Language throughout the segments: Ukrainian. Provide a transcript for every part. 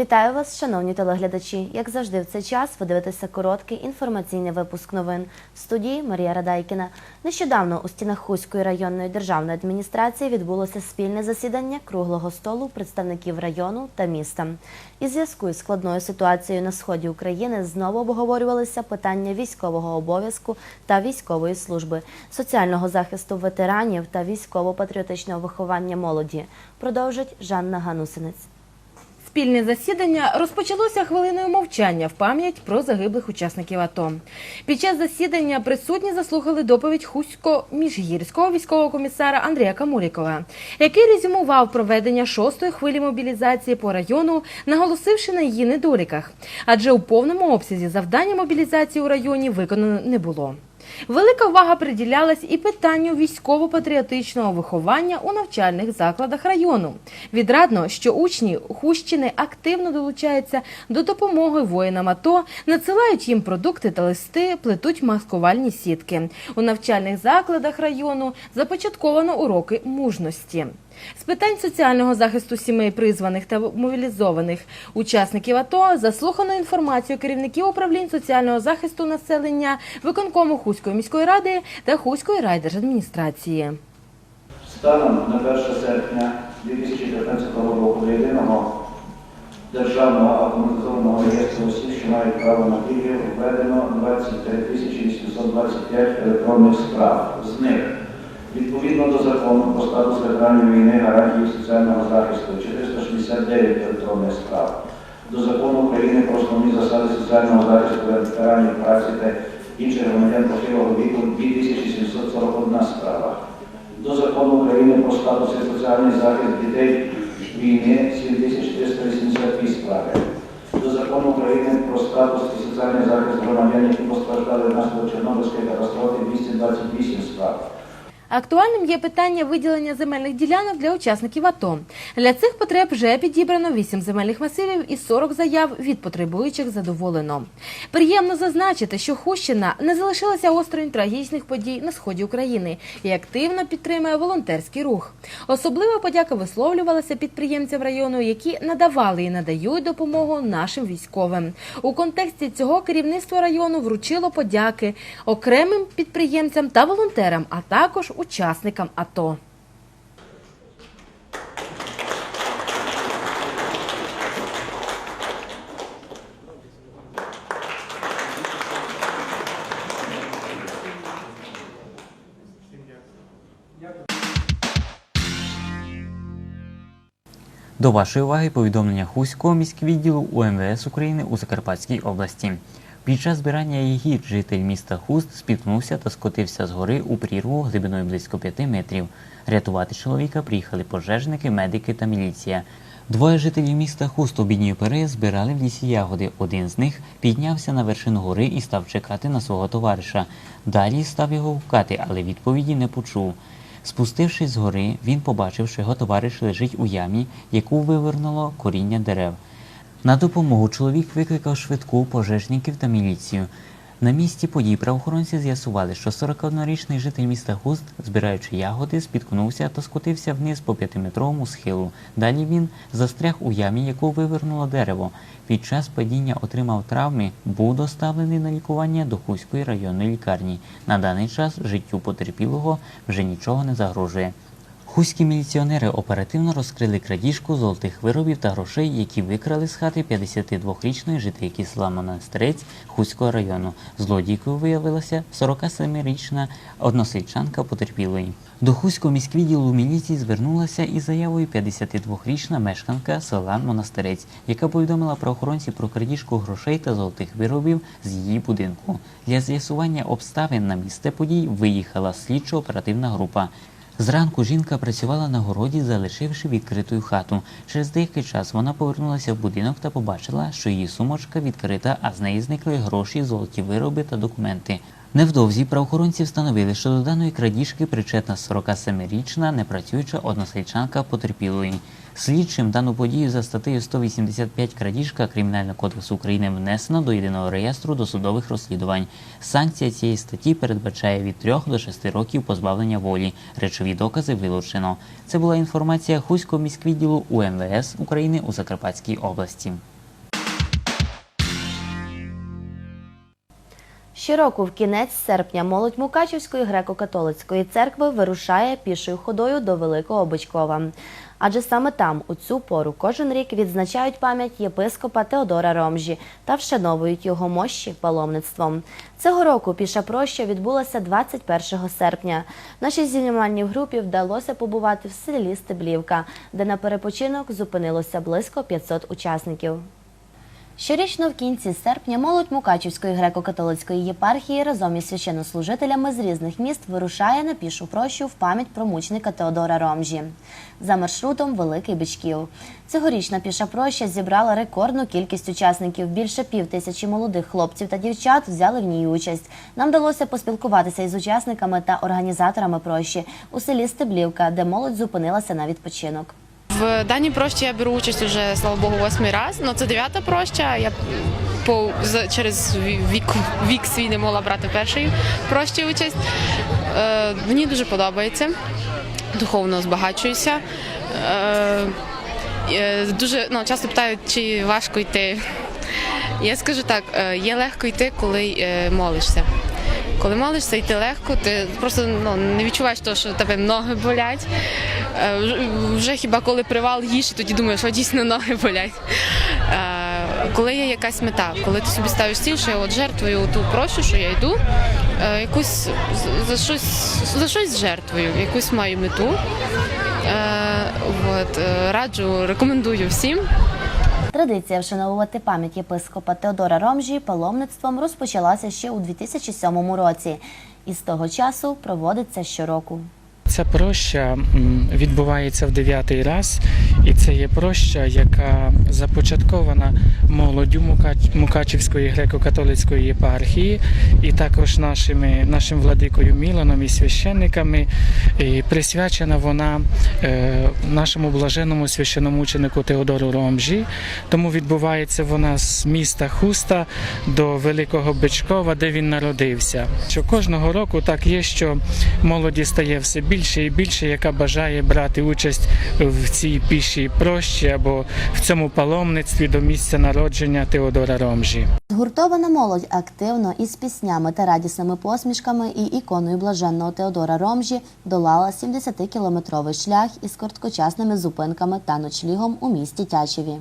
Вітаю вас, шановні телеглядачі. Як завжди, в цей час ви дивитеся короткий інформаційний випуск новин в студії Марія Радайкіна. Нещодавно у стінах Хуської районної державної адміністрації відбулося спільне засідання круглого столу представників району та міста. І зв'язку із складною ситуацією на сході України знову обговорювалися питання військового обов'язку та військової служби, соціального захисту ветеранів та військово-патріотичного виховання молоді. Продовжить Жанна Ганусинець. Спільне засідання розпочалося хвилиною мовчання в пам'ять про загиблих учасників АТО. Під час засідання присутні заслухали доповідь Хусько-Міжгірського військового комісара Андрія Камурікова, який резюмував проведення шостої хвилі мобілізації по району, наголосивши на її недоліках, адже у повному обсязі завдання мобілізації у районі виконано не було. Велика увага приділялась і питанню військово-патріотичного виховання у навчальних закладах району. Відрадно, що учні Хущини активно долучаються до допомоги воїнам АТО, надсилають їм продукти та листи, плетуть маскувальні сітки. У навчальних закладах району започатковано уроки мужності. З питань соціального захисту сімей призваних та мобілізованих учасників АТО заслухано інформацію керівників управлінь соціального захисту населення виконкому Хуської міської ради та Хуської райдержадміністрації. Станом на 1 серпня 2015 року єдиного державного автоматизованого реєстру осіб, що мають право на пільги, введено 23 825 електронних справ. З них відповідно до закону про статус ветеранів війни, гарантії соціального захисту 469 електронних справ. До закону України про основні засади соціального захисту ветеранів праці та інших громадян похилого віку 2741 справа до закону України про статус і соціальний захист дітей війни 7482 справи, до закону України про статус і соціальний захист громадян, які постраждали внаслідок Чорнобильської катастрофи 228 справ. Актуальним є питання виділення земельних ділянок для учасників АТО. Для цих потреб вже підібрано 8 земельних масивів і 40 заяв від потребуючих задоволено. Приємно зазначити, що Хущина не залишилася осторонь трагічних подій на сході України і активно підтримує волонтерський рух. Особлива подяка висловлювалася підприємцям району, які надавали і надають допомогу нашим військовим. У контексті цього керівництво району вручило подяки окремим підприємцям та волонтерам, а також учасникам АТО. До вашої уваги повідомлення Хуського міськвідділу УМВС України у Закарпатській області. Під час збирання ягід житель міста Хуст спіткнувся та скотився з гори у прірву глибиною близько 5 метрів. Рятувати чоловіка приїхали пожежники, медики та міліція. Двоє жителів міста Хуст у бідній пери збирали в лісі ягоди. Один з них піднявся на вершину гори і став чекати на свого товариша. Далі став його гукати, але відповіді не почув. Спустившись з гори, він побачив, що його товариш лежить у ямі, яку вивернуло коріння дерев. На допомогу чоловік викликав швидку пожежників та міліцію. На місці подій правоохоронці з'ясували, що 41-річний житель міста Хуст, збираючи ягоди, спіткнувся та скотився вниз по п'ятиметровому схилу. Далі він застряг у ямі, яку вивернуло дерево. Під час падіння отримав травми, був доставлений на лікування до Хуської районної лікарні. На даний час життю потерпілого вже нічого не загрожує. Хуські міліціонери оперативно розкрили крадіжку золотих виробів та грошей, які викрали з хати 52-річної жительки села Монастирець Хуського району. Злодійкою виявилася 47-річна односельчанка потерпілої. До Хуського міськвідділу міліції звернулася із заявою 52-річна мешканка села Монастирець, яка повідомила правоохоронці про крадіжку грошей та золотих виробів з її будинку. Для з'ясування обставин на місце подій виїхала слідчо-оперативна група. Зранку жінка працювала на городі, залишивши відкритою хату. Через деякий час вона повернулася в будинок та побачила, що її сумочка відкрита, а з неї зникли гроші, золоті вироби та документи. Невдовзі правоохоронці встановили, що до даної крадіжки причетна 47-річна непрацююча односельчанка потерпілої. Слідчим дану подію за статтею 185 крадіжка Кримінального кодексу України внесено до єдиного реєстру досудових розслідувань. Санкція цієї статті передбачає від 3 до 6 років позбавлення волі. Речові докази вилучено. Це була інформація Хуського міськвідділу УМВС України у Закарпатській області. Щороку в кінець серпня молодь Мукачівської греко-католицької церкви вирушає пішою ходою до Великого Бичкова. Адже саме там у цю пору кожен рік відзначають пам'ять єпископа Теодора Ромжі та вшановують його мощі паломництвом. Цього року піша проща відбулася 21 серпня. Нашій знімальній групі вдалося побувати в селі Стеблівка, де на перепочинок зупинилося близько 500 учасників. Щорічно в кінці серпня молодь Мукачівської греко-католицької єпархії разом із священнослужителями з різних міст вирушає на пішу прощу в пам'ять про мучника Теодора Ромжі за маршрутом Великий Бичків. Цьогорічна піша проща зібрала рекордну кількість учасників. Більше пів тисячі молодих хлопців та дівчат взяли в ній участь. Нам вдалося поспілкуватися із учасниками та організаторами прощі у селі Стеблівка, де молодь зупинилася на відпочинок. В даній прощі я беру участь уже, слава Богу, восьмий раз. Ну це дев'ята проща. Я по через вік, вік свій не могла брати першої прощі участь. Е, мені дуже подобається. Духовно збагачуюся. Е, е, дуже ну, часто питають, чи важко йти. Я скажу так: е, є легко йти, коли е, молишся. Коли молишся, йти легко, ти просто ну, не відчуваєш того, що тебе ноги болять. Е, вже- хіба коли привал їж, тоді думаєш, що дійсно ноги болять. Е, Коли є якась мета, коли ти собі ставиш ціль, що я от жертвую ту прощу, що я йду, е, якусь за щось, за щось жертвую, якусь маю мету. От, раджу, рекомендую всім. Традиція вшановувати пам'ять єпископа Теодора Ромжі паломництвом розпочалася ще у 2007 році і з того часу проводиться щороку. Ця проща відбувається в дев'ятий раз, і це є проща, яка започаткована молоддю Мукачівської греко-католицької єпархії, і також нашими, нашим владикою Міланом і священниками. І присвячена вона е, нашому блаженному священомученику Теодору Ромжі. Тому відбувається вона з міста Хуста до Великого Бичкова, де він народився. Що кожного року так є, що молоді стає все більше і більше, яка бажає брати участь в цій пішій прощі або в цьому паломництві до місця народження Теодора Ромжі. Згуртована молодь активно із піснями та радісними посмішками і іконою блаженного Теодора Ромжі долала 70-кілометровий шлях із короткочасними зупинками та ночлігом у місті Тячеві.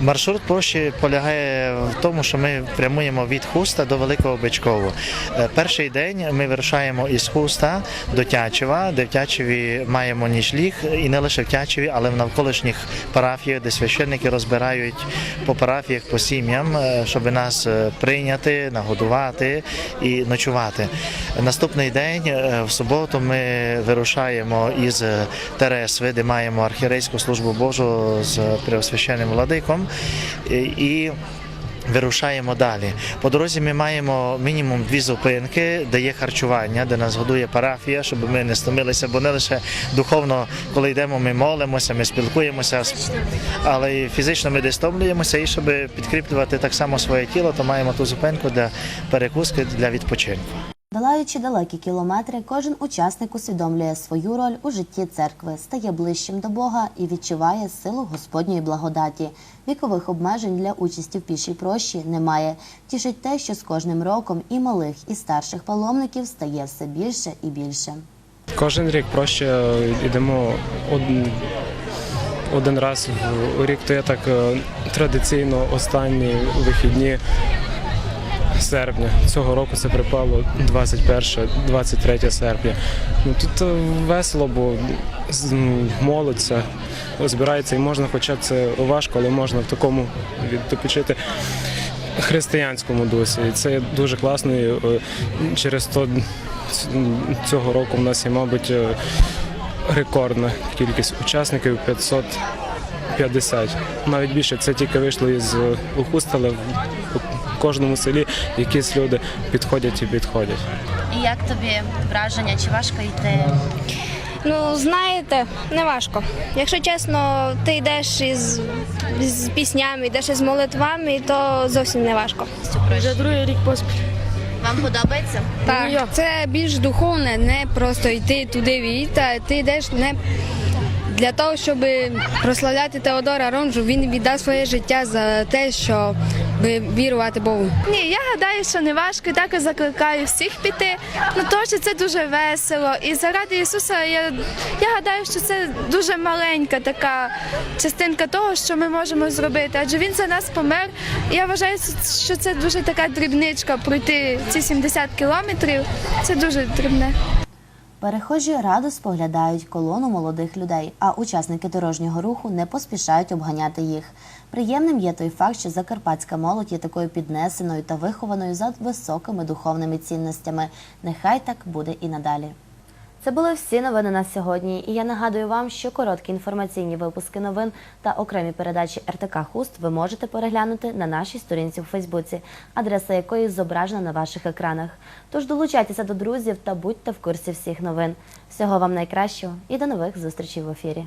Маршрут прощі полягає в тому, що ми прямуємо від Хуста до Великого Бичкову. Е, Перший день ми вирушаємо із Хуста до Тячева, де в Тячеві маємо нічліг, і не лише в Тячеві, але в навколишніх парафіях, де священники розбирають по парафіях, по сім'ям, е, щоб нас е, прийняти, нагодувати і ночувати. Наступний день, в суботу, ми вирушаємо із Тересви, де маємо архірейську службу Божу з преосвященним владиком. І- І Вирушаємо далі. По дорозі ми маємо мінімум дві зупинки, де є харчування, де нас годує парафія, щоб ми не стомилися, бо не лише духовно, коли йдемо, ми молимося, ми спілкуємося, але і фізично ми десь стомлюємося. І щоб підкріплювати так само своє тіло, то маємо ту зупинку для перекуски для відпочинку. Долаючи далекі кілометри, кожен учасник усвідомлює свою роль у житті церкви, стає ближчим до Бога і відчуває силу Господньої благодаті. Вікових обмежень для участі в пішій прощі немає. Тішить те, що з кожним роком і малих, і старших паломників стає все більше і більше. Кожен рік проще йдемо один, один раз у рік, то я так е, традиційно останні вихідні серпня. Цього року це припало 21-23 серпня. Ну, тут е, весело, бо з- м, молодь це збирається і можна, хоча це важко, але можна в такому відпочити християнському дусі. І це дуже класно. І, е, через то цього року в нас є, мабуть, е, рекордна кількість учасників 550. Навіть більше це тільки вийшло із Охустала в кожному селі якісь люди підходять і підходять. І як тобі враження? Чи важко йти? Ну, знаєте, не важко. Якщо чесно, ти йдеш із, з піснями, йдеш із молитвами, то зовсім не важко. Вже другий рік поспіль. Вам подобається? Так, це більш духовне, не просто йти туди війти, а ти йдеш не для того, щоб прославляти Теодора Ромжу. Він віддав своє життя за те, що вірувати Богу. Ні, я гадаю, що не важко, також закликаю всіх піти. Ну теж це дуже весело. І заради Ісуса я, я гадаю, що це дуже маленька така частинка того, що ми можемо зробити. Адже він за нас помер. І я вважаю, що це дуже така дрібничка пройти ці 70 кілометрів. Це дуже дрібне. Перехожі радо споглядають колону молодих людей, а учасники дорожнього руху не поспішають обганяти їх. Приємним є той факт, що закарпатська молодь є такою піднесеною та вихованою за високими духовними цінностями. Нехай так буде і надалі. Це були всі новини на сьогодні. І я нагадую вам, що короткі інформаційні випуски новин та окремі передачі РТК Хуст ви можете переглянути на нашій сторінці у Фейсбуці, адреса якої зображена на ваших екранах. Тож долучайтеся до друзів та будьте в курсі всіх новин. Всього вам найкращого і до нових зустрічей в ефірі.